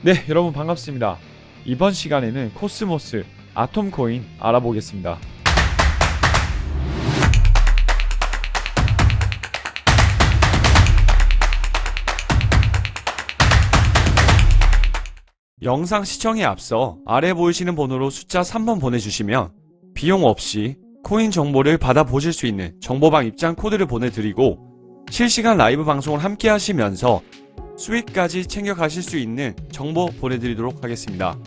네, 여러분 반갑습니다. 이번 시간에는 코스모스 아톰 코인 알아보겠습니다. 영상 시청에 앞서 아래 보이시는 번호로 숫자 3번 보내주시면 비용 없이 코인 정보를 받아보실 수 있는 정보방 입장 코드를 보내드리고 실시간 라이브 방송을 함께 하시면서 수익까지 챙겨 가실 수 있는 정보 보내드리도록 하겠습니다.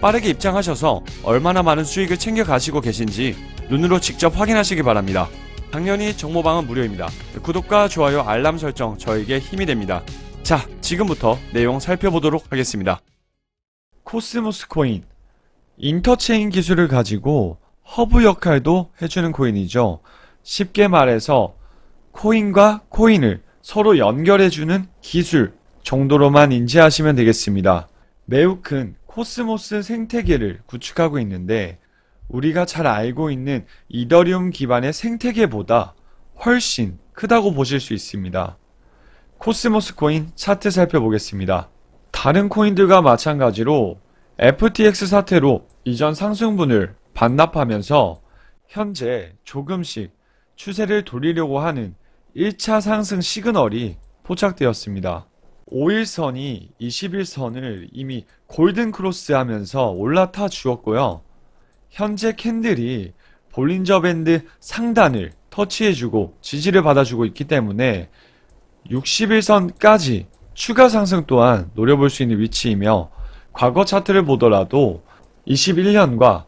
빠르게 입장하셔서 얼마나 많은 수익을 챙겨 가시고 계신지 눈으로 직접 확인하시기 바랍니다. 당연히 정보방은 무료입니다. 구독과 좋아요, 알람 설정 저에게 힘이 됩니다. 자, 지금부터 내용 살펴보도록 하겠습니다. 코스모스 코인. 인터체인 기술을 가지고 허브 역할도 해주는 코인이죠. 쉽게 말해서 코인과 코인을 서로 연결해주는 기술 정도로만 인지하시면 되겠습니다. 매우 큰 코스모스 생태계를 구축하고 있는데 우리가 잘 알고 있는 이더리움 기반의 생태계보다 훨씬 크다고 보실 수 있습니다. 코스모스 코인 차트 살펴보겠습니다. 다른 코인들과 마찬가지로 FTX 사태로 이전 상승분을 반납하면서 현재 조금씩 추세를 돌리려고 하는 1차 상승 시그널이 포착되었습니다. 5일선이 21선을 이미 골든 크로스 하면서 올라타 주었고요. 현재 캔들이 볼린저 밴드 상단을 터치해주고 지지를 받아주고 있기 때문에 61선까지 추가 상승 또한 노려볼 수 있는 위치이며 과거 차트를 보더라도 21년과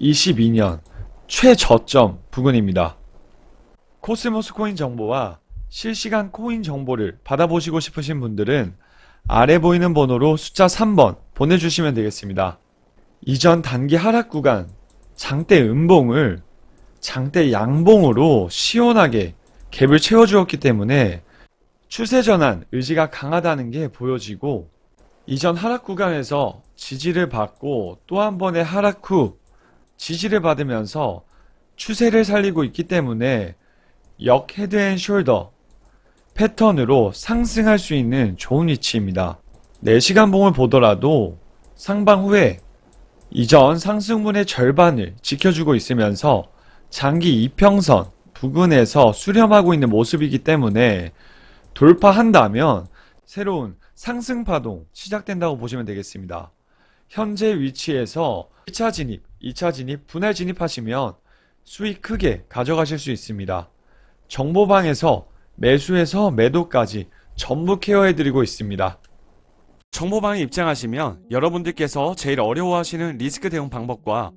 22년 최저점 부근입니다. 코스모스 코인 정보와 실시간 코인 정보를 받아보시고 싶으신 분들은 아래 보이는 번호로 숫자 3번 보내주시면 되겠습니다. 이전 단기 하락 구간 장대 음봉을 장대 양봉으로 시원하게 갭을 채워주었기 때문에 추세 전환 의지가 강하다는 게 보여지고 이전 하락 구간에서 지지를 받고 또 한 번의 하락 후 지지를 받으면서 추세를 살리고 있기 때문에 역 헤드 앤 숄더 패턴으로 상승할 수 있는 좋은 위치입니다. 4시간 봉을 보더라도 상방 후에 이전 상승분의 절반을 지켜주고 있으면서 장기 이평선 부근에서 수렴하고 있는 모습이기 때문에 돌파한다면 새로운 상승 파동 시작된다고 보시면 되겠습니다. 현재 위치에서 1차 진입, 2차 진입, 분할 진입하시면 수익 크게 가져가실 수 있습니다. 정보방에서 매수에서 매도까지 전부 케어해드리고 있습니다. 정보방에 입장하시면 여러분들께서 제일 어려워하시는 리스크 대응 방법과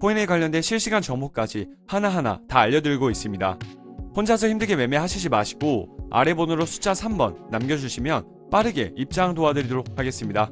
코인에 관련된 실시간 정보까지 하나하나 다 알려드리고 있습니다. 혼자서 힘들게 매매하시지 마시고 아래 번호로 숫자 3번 남겨주시면 빠르게 입장 도와드리도록 하겠습니다.